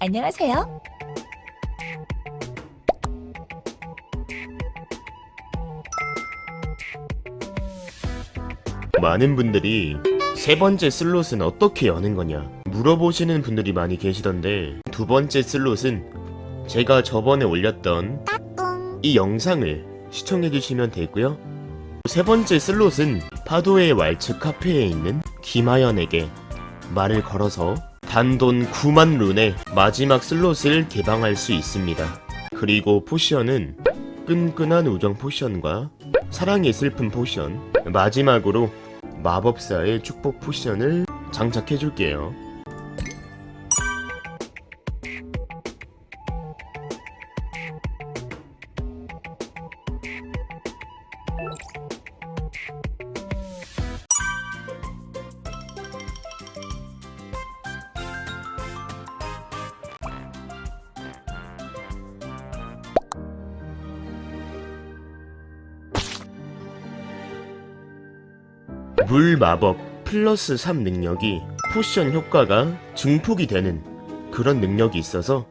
안녕하세요. 많은 분들이 세 번째 슬롯은 어떻게 여는 거냐 물어보시는 분들이 많이 계시던데 두 번째 슬롯은 제가 저번에 올렸던 이 영상을 시청해 주시면 되고요. 세 번째 슬롯은 파도의 왈츠 카페에 있는 김하연에게 말을 걸어서 단돈 9만 룬의 마지막 슬롯을 개방할 수 있습니다. 그리고 포션은 끈끈한 우정 포션과 사랑의 슬픈 포션, 마지막으로 마법사의 축복 포션을 장착해 줄게요. 물 마법 플러스 3 능력이 포션 효과가 증폭이 되는 그런 능력이 있어서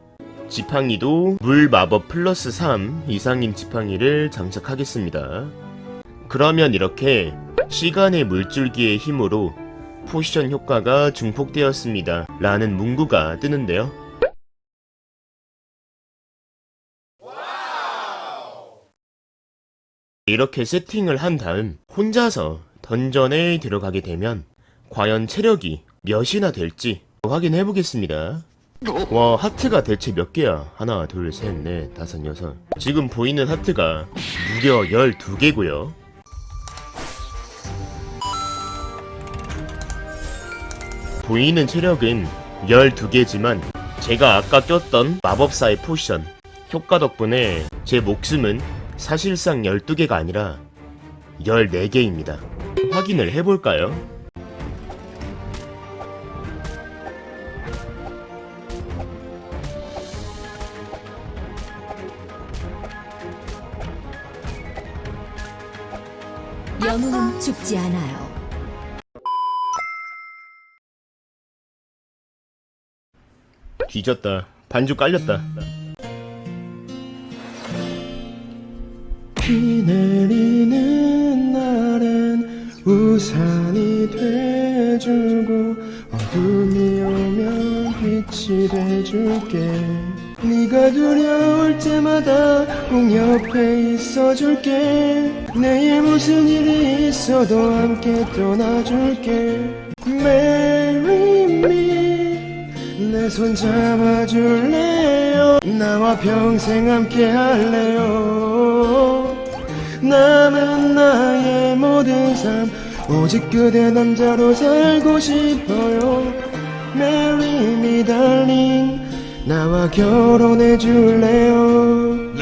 지팡이도 물 마법 플러스 3 이상인 지팡이를 장착하겠습니다. 그러면 이렇게 시간의 물줄기의 힘으로 포션 효과가 증폭되었습니다. 라는 문구가 뜨는데요. 이렇게 세팅을 한 다음 혼자서 던전에 들어가게 되면 과연 체력이 몇이나 될지 확인해 보겠습니다. 와 하트가 대체 몇 개야? 하나 둘 셋 넷 다섯 여섯 지금 보이는 하트가 무려 12개고요. 보이는 체력은 12개지만 제가 아까 꼈던 마법사의 포션 효과 덕분에 제 목숨은 사실상 12개가 아니라 14개입니다. 확인을 해볼까요? 영웅은 죽지 않아요. 뒤졌다. 반주 깔렸다. 비 날엔 우산이 돼주고 어둠이 오면 빛이 돼줄게. 네가 두려울 때마다 꼭 옆에 있어줄게. 내일 무슨 일이 있어도 함께 떠나줄게. Marry me. 내 손 잡아줄래요? 나와 평생 함께 할래요? 나는 나의 모든 삶 오직 그대 남자로 살고 싶어요. Marry me darling. 나와 결혼해 줄래요